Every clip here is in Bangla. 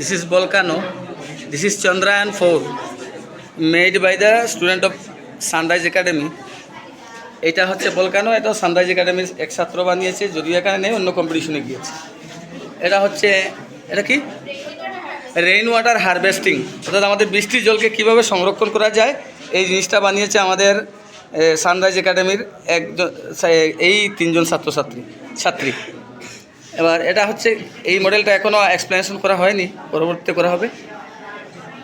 This is volcano. This is Chandrayaan 4 made by the student of Sunrise Academy. এটা হচ্ছে ভলকানো এটাও সানরাইজ একাডেমির এক ছাত্র বানিয়েছে, যদিও এখানে নেই, অন্য কম্পিটিশনে গিয়েছে এটা হচ্ছে, এটা কি রেইন ওয়াটার হারভেস্টিং অর্থাৎ আমাদের বৃষ্টির জলকে কীভাবে সংরক্ষণ করা যায়, এই জিনিসটা বানিয়েছে আমাদের সানরাইজ একাডেমির একজন এই তিনজন ছাত্রছাত্রী, ছাত্রী এবার এটা হচ্ছে, এই মডেলটা এখনও এক্সপ্লেনেশন করা হয়নি, পরবর্তীতে করা হবে।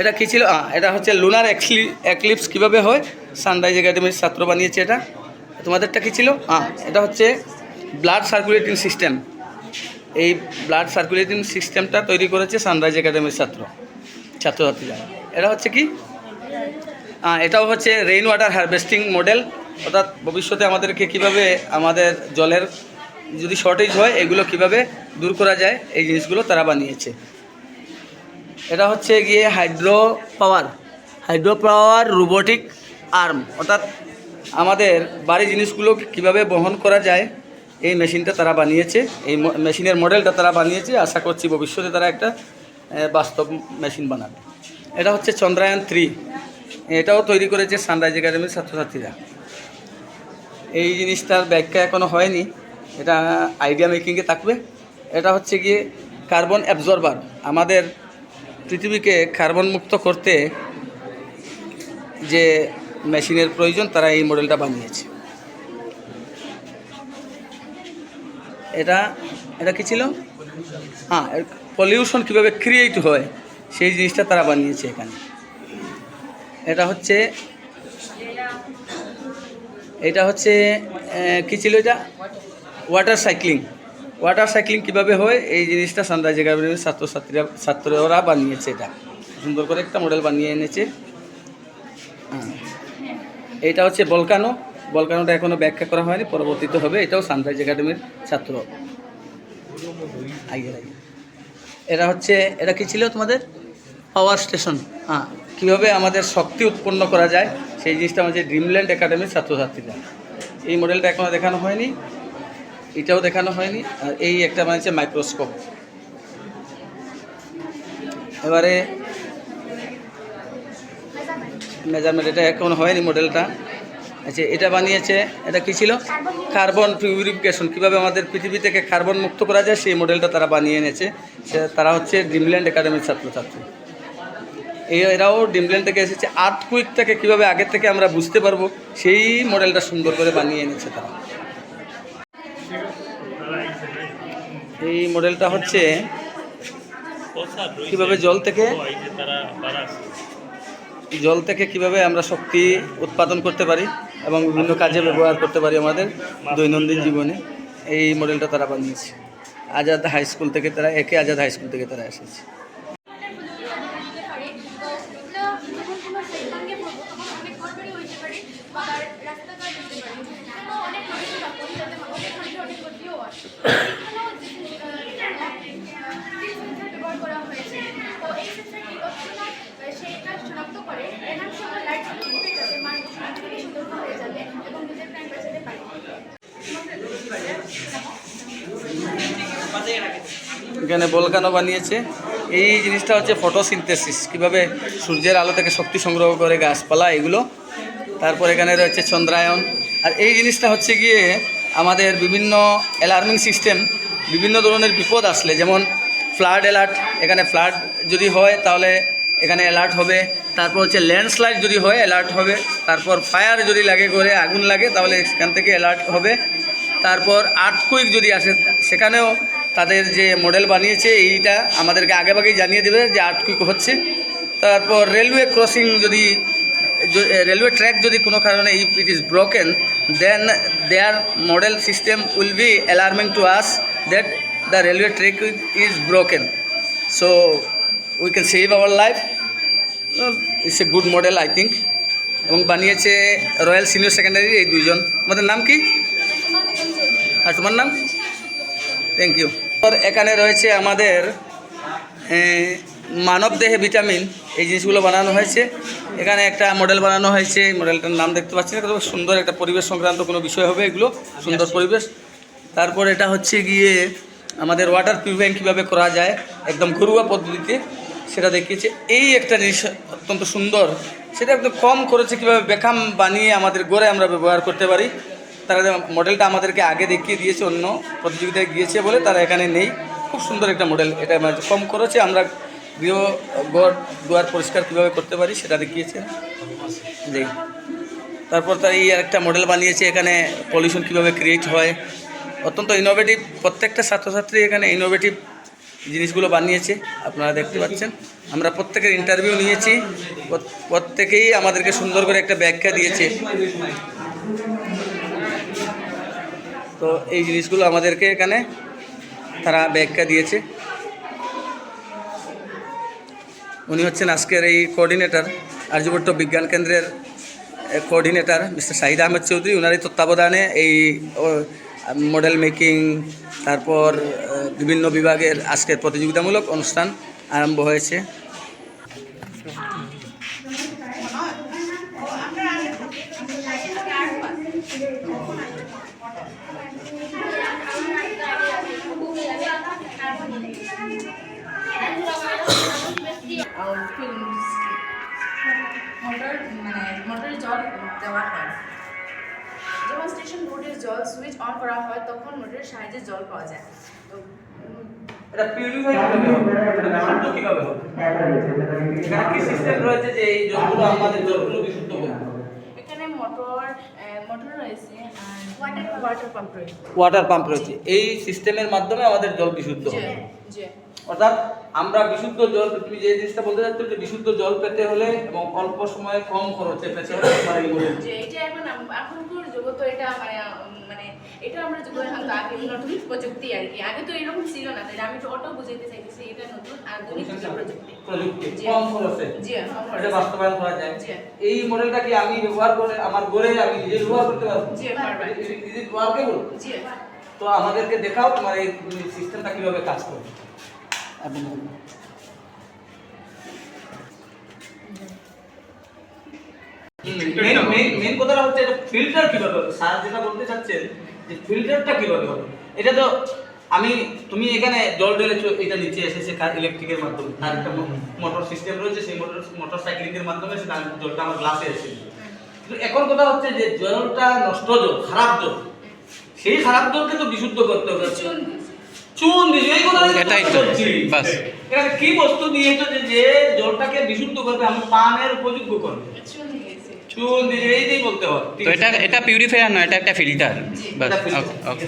এটা কী ছিল? এটা হচ্ছে লুনার এক্সলি এক্লিপস কীভাবে হয়? সানরাইজ একাডেমির ছাত্র বানিয়েছে এটা। তোমাদেরটা কী ছিল? হ্যাঁ এটা হচ্ছে ব্লাড সার্কুলেটিং সিস্টেম এই ব্লাড সার্কুলেটিং সিস্টেমটা তৈরি করেছে সানরাইজ একাডেমির ছাত্র, ছাত্রছাত্রীরা। এটা হচ্ছে কি? এটাও হচ্ছে রেইন ওয়াটার হারভেস্টিং মডেল অর্থাৎ ভবিষ্যতে আমাদেরকে কীভাবে আমাদের জলের যদি শর্টেজ হয়, এগুলো কীভাবে দূর করা যায়? এই জিনিসগুলো তারা বানিয়েছে। এটা হচ্ছে গিয়ে hydro power hydro power robotic arm অর্থাৎ আমাদের বাড়ি জিনিসগুলো কীভাবে বহন করা যায়, এই মেশিনটা তারা বানিয়েছে। এই মেশিনের মডেলটা তারা বানিয়েছে। আশা করছি ভবিষ্যতে তারা একটা বাস্তব মেশিন বানাবে। এটা হচ্ছে চন্দ্রায়ন থ্রি এটাও তৈরি করেছে সানরাইজ একাডেমির ছাত্রছাত্রীরা। এই জিনিসটার ব্যাখ্যা এখনও হয়নি। এটা আইডিয়া মেকিংয়ে থাকবে। এটা হচ্ছে গিয়ে কার্বন অ্যাবজর্বার আমাদের পৃথিবীকে কার্বন মুক্ত করতে যে মেশিনের প্রয়োজন, তারা এই মডেলটা বানিয়েছে। এটা এটা কি ছিল? হ্যাঁ পলিউশন কীভাবে ক্রিয়েট হয়, সেই জিনিসটা তারা বানিয়েছে এখানে। এটা হচ্ছে এটা হচ্ছে কি ছিল এটা? ওয়াটার সাইক্লিং ওয়াটার সাইক্লিং কীভাবে হয়? এই জিনিসটা সানরাইজ একাডেমির ছাত্রছাত্রীরা ছাত্ররা বানিয়েছে এটা। সুন্দর করে একটা মডেল বানিয়ে এনেছে। হ্যাঁ। এইটা হচ্ছে বলকানো বলকানোটা এখনও ব্যাখ্যা করা হয়নি পরবর্তীতে হবে। এটাও সানরাইজ একাডেমির ছাত্র। আগে আগে এরা হচ্ছে এটা কি ছিল তোমাদের? পাওয়ার স্টেশন হ্যাঁ। কীভাবে আমাদের শক্তি উৎপন্ন করা যায়? সেই জিনিসটা আমাদের ড্রিমল্যান্ড একাডেমির ছাত্রছাত্রীরা। এই মডেলটা এখনও দেখানো হয়নি। এটাও দেখানো হয়নি। আর এই একটা বানিয়েছে মাইক্রোস্কোপ এবারে মেজারমেন্ট এটা এখন হয়নি মডেলটা আচ্ছা এটা বানিয়েছে, এটা কি ছিল? কার্বন পিউরিফিকেশন কীভাবে আমাদের পৃথিবী থেকে কার্বন মুক্ত করা যায়, সেই মডেলটা তারা বানিয়ে এনেছে। সে তারা হচ্ছে ড্রিমল্যান্ড একাডেমির ছাত্রছাত্রী। এই এরাও ড্রিমল্যান্ড থেকে এসেছে। আর্থ কুইকটাকে কীভাবে আগের থেকে আমরা বুঝতে পারব, সেই মডেলটা সুন্দর করে বানিয়ে এনেছে তারা। এই মডেলটা হচ্ছে কীভাবে জল থেকে জল থেকে কীভাবে আমরা শক্তি উৎপাদন করতে পারি এবং বিভিন্ন কাজে ব্যবহার করতে পারি আমাদের দৈনন্দিন জীবনে, এই মডেলটা তারা বানিয়েছে। আজাদ হাই স্কুল থেকে তারা, একে আজাদ হাই স্কুল থেকে তারা এসেছে দিতে পারে তো এগুলো যখন কোনো সৈকতে পড়ব তখন অনেক ঘরবাড়ি হইতে পারে বা রাস্তাঘাট হতে পারে এখানেও অনেক মানুষ থাকুন যাতে অনেক মানুষের অনেক ক্ষতিও হয় এখানেও যে সেন্সার ব্যবহার করা হয়েছে তো এই সেন্সারটি তৎক্ষণাৎ সেই কাজ শনাক্ত করে এনার সময় লাইট দিতে যাতে মানুষ খুবই সতর্ক হয়ে যাবে এবং নিজের প্রাণ বাঁচাতে পারে এখানে বলকানো বানিয়েছে। এই জিনিসটা হচ্ছে ফটোসিনথেসিস কীভাবে সূর্যের আলো থেকে শক্তি সংগ্রহ করে গাছপালা, এগুলো। তারপর এখানে রয়েছে চন্দ্রায়ন। আর এই জিনিসটা হচ্ছে গিয়ে আমাদের বিভিন্ন অ্যালার্মিং সিস্টেম বিভিন্ন ধরনের বিপদ আসলে। যেমন ফ্লাড অ্যালার্ট এখানে ফ্লাড যদি হয়, তাহলে এখানে অ্যালার্ট হবে। তারপর হচ্ছে ল্যান্ডস্লাইড যদি হয় অ্যালার্ট হবে। তারপর ফায়ার যদি লাগে, করে আগুন লাগে, তাহলে সেখান থেকে অ্যালার্ট হবে। তারপর আর্থকুইক যদি আসে, সেখানেও তাদের যে মডেল বানিয়েছে এইটা আমাদেরকে আগেভাগেই জানিয়ে দেবে যে আর্থকুইক হচ্ছে। তারপর রেলওয়ে ক্রসিং যদি রেলওয়ে ট্র্যাক যদি কোনো কারণে if it is broken then their model system will be alarming to us that the railway track is broken so we can our life. Uh, it's a good model, I think. এবং বানিয়েছে রয়্যাল সিনিয়র সেকেন্ডারি এই দুইজন। আমাদের নাম কি? আর তোমার নাম? থ্যাংক ইউ এখানে রয়েছে আমাদের মানব দেহে ভিটামিন এই জিনিসগুলো বানানো হয়েছে। এখানে একটা মডেল বানানো হয়েছে এই মডেলটার নাম দেখতে পাচ্ছি না খুব সুন্দর একটা পরিবেশ সংক্রান্ত কোনো বিষয় হবে এগুলো সুন্দর পরিবেশ। তারপর এটা হচ্ছে গিয়ে আমাদের ওয়াটার পিউরিফাইং কীভাবে করা যায় একদম ঘরোয়া পদ্ধতিতে সেটা দেখিয়েছে। এই একটা জিনিস অত্যন্ত সুন্দর সেটা একদম কম করেছে কীভাবে বেকাম বানিয়ে আমাদের গড়ে আমরা ব্যবহার করতে পারি। তারা মডেলটা আমাদেরকে আগে দেখিয়ে দিয়েছে, অন্য প্রতিযোগিতায় গিয়েছে বলে তারা এখানে নেই। খুব সুন্দর একটা মডেল এটা কম করেছে, আমরা গৃহ ঘর দুয়ার পরিষ্কার কীভাবে করতে পারি সেটা দেখিয়েছে জি। তারপর তার এই একটা মডেল বানিয়েছে, এখানে পলিউশন কীভাবে ক্রিয়েট হয়। অত্যন্ত ইনোভেটিভ প্রত্যেকটা ছাত্রছাত্রী এখানে ইনোভেটিভ জিনিসগুলো বানিয়েছে, আপনারা দেখতে পাচ্ছেন। আমরা প্রত্যেকের ইন্টারভিউ নিয়েছি প্রত্যেকেই আমাদেরকে সুন্দর করে একটা ব্যাখ্যা দিয়েছে। তো এই জিনিসগুলো আমাদেরকে এখানে তারা ব্যাখ্যা দিয়েছে। উনি হচ্ছেন আজকের এই কোঅর্ডিনেটর আর্যভট্ট বিজ্ঞান কেন্দ্রের কোঅর্ডিনেটর মিস্টার শাহিদ আহমেদ চৌধুরী। ওনারই তত্ত্বাবধানে এই মডেল মেকিং তারপর বিভিন্ন বিভাগের আজকের প্রতিযোগিতামূলক অনুষ্ঠান আরম্ভ হয়েছে। মানে জল দেওয়া হয় যখন স্টেশন বোর্ডের জল সুইচ অন করা হয় তখন মোটরের সাহায্যে জল পাওয়া যায় তো এটা পিউরিফাই কীভাবে হবে এখানে কি সিস্টেম রয়েছে যে এই জলগুলো আমাদের জলগুলো বিশুদ্ধ করবে মোটর মোটর রয়েছে ওয়াটার ওয়াটার পাম্প রয়েছে। ওয়াটার পাম্প রয়েছে। এই সিস্টেমের মাধ্যমে আমাদের জল বিশুদ্ধ হবে। অর্থাৎ আমরা বিশুদ্ধ জল তুমি যে জিনিসটা বলতে চাচ্ছ যে বিশুদ্ধ জল পেতে হলে এবং অল্প সময়ে কম খরচে পেতে হলে এটা এখন এখনকার যুগ তো এটা মানে এটা আমরা এখন তো আগে নতুন প্রযুক্তি আর কি আগে তো এরকম ছিল না তাই আমি তো অটো বুঝাইতে চাইতেছি এটা নতুন আধুনিক প্রযুক্তি। প্রযুক্তি কম খরচে জি এটা বাস্তবায়ন করা যায়। জি। এই মডেলটা কি আমি ব্যবহার করে আমার গড়ে আমি নিজে ব্যবহার করতে পারব? জি, পারবেন। ইজ ইট ওয়ার্কেবল জি। তো আমাদেরকে দেখাও তোমার এই সিস্টেমটা কীভাবে কাজ করবে। মেন মেন মেন কথাটা হচ্ছে এটা ফিল্টার কীভাবে হবে? স্যার যেটা বলতে চাচ্ছেন যে ফিল্টারটা কীভাবে হবে? এটা তো আমি তুমি এখানে জল ঢেলেছো এটা নিচে এসেছে ইলেকট্রিকের মাধ্যমে। তার একটা মোটর সিস্টেম রয়েছে সেই মোটর মোটর সাইক্লিংয়ের মাধ্যমে সেটা জলটা আমার গ্লাসে এসেছে। কিন্তু এখন কথা হচ্ছে যে জলটা নষ্ট জল খারাপ জল সেই খারাপ জলকে তো বিশুদ্ধ করতে হবে। চুন। চুন এই কথা এটাই তো, বাস। এখানে কি বস্তু দিয়েছ যে যে জলটাকে বিশুদ্ধ করবে আমি পানের উপযোগ্য করবে? বলতে হবে তো এটা এটা পিউরিফায়ার নয় এটা একটা ফিল্টার। বাস ওকে?